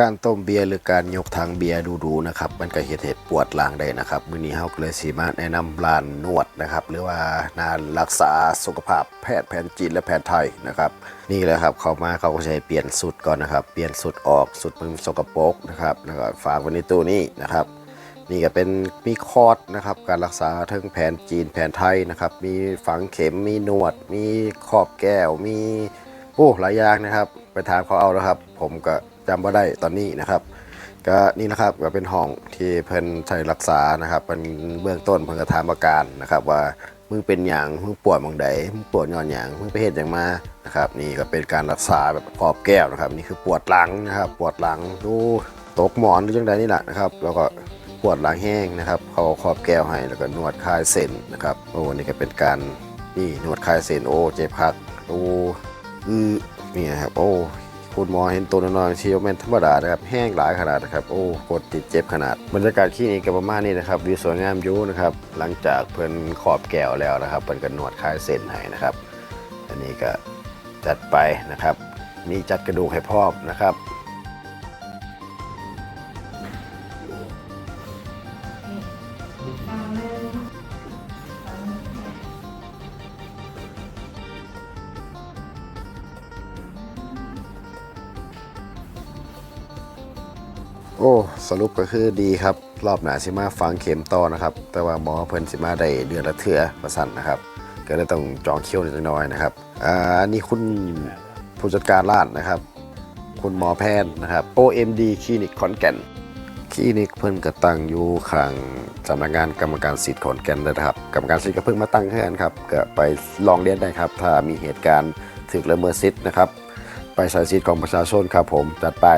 การต้มเบียร์หรือการยกทางเบียร์ดูๆนะครับ มันก็เฮ็ดให้ปวดหลังได้นะครับมื้อนี้เฮาเลยสิมาแนะนำร้านนวดนะครับ หรือว่าร้านรักษาสุขภาพแพทย์แผนจีนและแผนไทยนะครับ นี่แหละครับเข้ามาเขาก็จะให้เปลี่ยนสุดก่อนนะครับ เปลี่ยนสุดออกสุดมึงสกปรกนะครับแล้วก็ฝากไว้ในตู้นี้นะครับ นี่ก็เป็นมีคอร์สนะครับ การรักษาทั้งแผนจีนแผนไทยนะครับ มีฝังเข็มมีนวด มีครอบแก้วมีโอ้หลายอย่างนะครับ ไปถามเขาเอาแล้วครับ ผมก็ จำว่าได้ตอนนี้นะครับ ก็นี่นะครับก็เป็นห้องที่เพิ่นใช้รักษานะครับเป็นเบื้องต้นเพิ่นก็ถามอาการนะครับ ว่ามึงเป็นหยังมึงปวดมองใดมึงปวดย้อนหยังมึงไปเฮ็ดหยังมานะครับ นี่ก็เป็นการรักษาแบบครอบแก้วนะครับ นี่คือปวดหลังนะครับ ปวดหลังดูตกหมอนหรือจังใดนี่แหละนะครับ แล้วก็ปวดหลังแห้งนะครับเขาเอาครอบแก้วให้แล้วก็นวดคลายเส้นนะครับโอ้นี่ก็เป็นการนี่นวดคลายเส้นโอ้เจ็บพักโอ้อือนี่นะครับโอ้ คุณหมอเห็นตัวน้อยๆเชียวแมนธรรมดานะครับแห้งหลายขนาดนะครับโอ้ปวดติดเจ็บขนาด บรรยากาศที่นี่ก็ประมาณนี้นะครับวิวสวยงามอยูนะครับหลังจากเพิ่นขอบแก้วแล้วนะครับเพิ่นก็นวดคลายเส้นให้นะครับ อันนี้ก็จัดไปนะครับ มีจัดกระดูกให้พร้อมนะครับ โอ้สรุปก็คือดีครับ รอบหนาสิมาฟังเข็มต่อนะครับ แต่ว่าหมอเพิ่นสิมาได้เดือนละเทื่อประสันนะครับ ก็เลยต้องจองคิวนิดหน่อยนะครับอ่าอันนี้คุณผู้จัดการร้านนะครับ คุณหมอแพทย์นะครับ OMD คลินิกขอนแก่นคลินิกเพิ่นก็ตั้งอยู่ข้างสำนักงานกรรมการสิทธิ์ขอนแก่นเลยนะครับกรรมการสิทธิ์ก็เพิ่งมาตั้งขึ้นกันครับก็ไปลองเรียนได้ครับ ถ้ามีเหตุการณ์ถึกละเมิดสิทธิ์นะครับ ไปใส่สิทธิ์ของประชาชนครับผมจัดไป